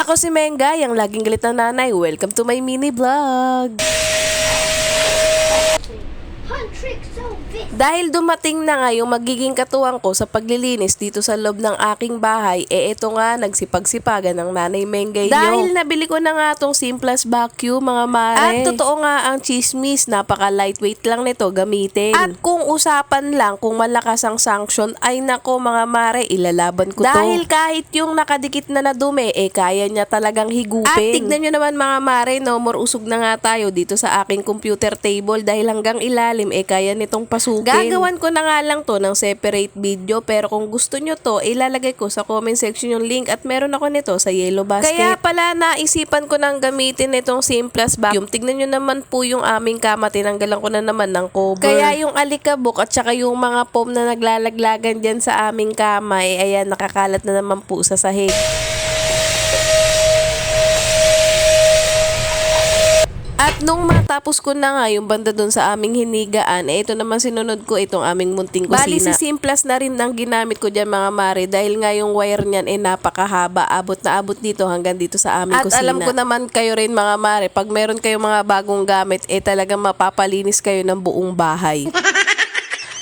Ako si Menga, yung laging galit na nanay. Welcome to my mini vlog. Dahil dumating na nga yung magiging katuwang ko sa paglilinis dito sa loob ng aking bahay, eh ito nga nagsipagsipagan ng nanay Mengay. Dahil nabili ko na nga tong Simplest Vacuum mga mare. At totoo nga ang chismis, napaka lightweight lang nito gamitin. At kung usapan lang kung malakas ang sanction, ay nako mga mare, ilalaban ko to. Dahil kahit yung nakadikit na nadumi, eh kaya niya talagang higupin. At tignan nyo naman mga mare, no, more usog na nga tayo dito sa aking computer table dahil hanggang ilalim, eh kaya nitong pasukin. Gagawan ko na nga lang to ng separate video pero kung gusto nyo to, ilalagay ko sa comment section yung link at meron ako nito sa yellow basket. Kaya pala naisipan ko nang gamitin itong Simplest Vacuum. Tignan nyo naman po yung aming kama, tinanggalan ko na naman ng cover. Kaya yung alikabok at saka yung mga foam na naglalaglagan dyan sa aming kama, eh ayan, nakakalat na naman po sa sahig. At nung matapos ko na nga yung banda doon sa aming hinigaan, eh ito naman sinunod ko itong aming munting kusina. Bali si Simplas na rin ang ginamit ko dyan mga mare dahil nga yung wire niyan eh napakahaba. Abot na abot dito hanggang dito sa aming At kusina. At alam ko naman kayo rin mga mare, pag meron kayong mga bagong gamit, eh talagang mapapalinis kayo ng buong bahay.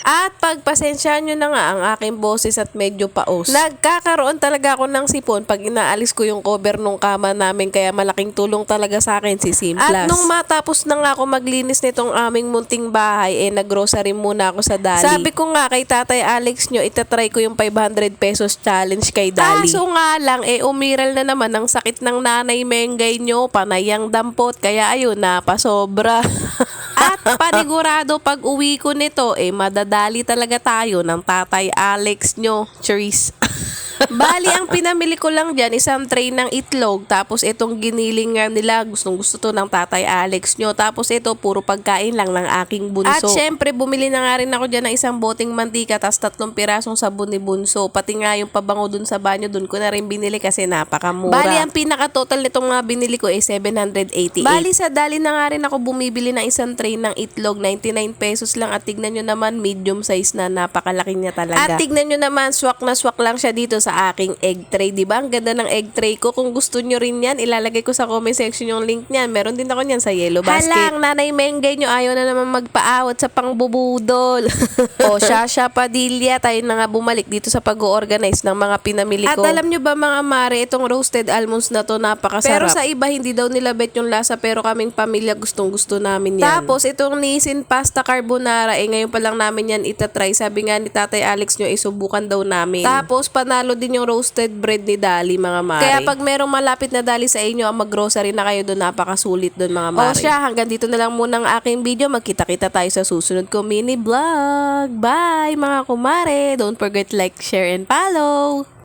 At pagpasensyahan nyo na nga ang aking boses at medyo paos. Nagkakaroon talaga ako ng sipon pag inaalis ko yung cover nung kama namin kaya malaking tulong talaga sa akin si Simplas. At nung matapos na nga ako maglinis nitong aming munting bahay, eh naggrocery muna ako sa Dali. Sabi ko nga kay Tatay Alex nyo, itatry ko yung 500 pesos challenge kay Dali. Kaso nga lang, eh umiral na naman ang sakit ng nanay Mengay nyo, panayang dampot, kaya ayun, napasobra. Panigurado pag uwi ko nito, eh madadali talaga tayo ng tatay Alex nyo. Cheers. Bali, ang pinamili ko lang dyan, isang tray ng itlog. Tapos itong giniling nga nila, gustong gusto to ng tatay Alex nyo. Tapos ito, puro pagkain lang ng aking bunso. At syempre, bumili na nga rin ako dyan ng isang boting mantika, tapos tatlong pirasong sabon ni bunso. Pati nga yung pabango dun sa banyo, dun ko na rin binili kasi napakamura. Bali, ang pinaka-total nitong mga binili ko ay 788. Bali, sa dali na nga rin ako bumibili ng isang tray ng itlog, 99 pesos lang. At tignan nyo naman, medium size na, napakalaki niya talaga. At tignan nyo naman, swak na swak lang siya dito sa aking egg tray, 'di ba? Ang ganda ng egg tray ko. Kung gusto nyo rin 'yan, ilalagay ko sa comment section yung link niyan. Meron din ako niyan sa yellow basket. Halang, nanay Mengay nyo ayaw na naman magpaawat sa pangbubudol. o Shasha Padilla, tayo na nga bumalik dito sa pag-organize ng mga pinamili ko. At alam nyo ba mga mare, itong roasted almonds na to napakasarap. Pero sa iba hindi daw nila bet yung lasa pero kaming pamilya gustong gusto namin yan. Tapos itong Nissin pasta carbonara, eh ngayon pa lang namin yan itatry. Sabi nga ni Tatay Alex nyo, isubukan daw namin. Tapos panalo din yung roasted bread ni Dali, mga mare. Kaya pag merong malapit na Dali sa inyo, ang mag-grocery na kayo doon, napakasulit doon, mga mare. O siya, hanggang dito na lang muna ang aking video. Magkita-kita tayo sa susunod ko mini vlog. Bye, mga kumare. Don't forget like, share, and follow.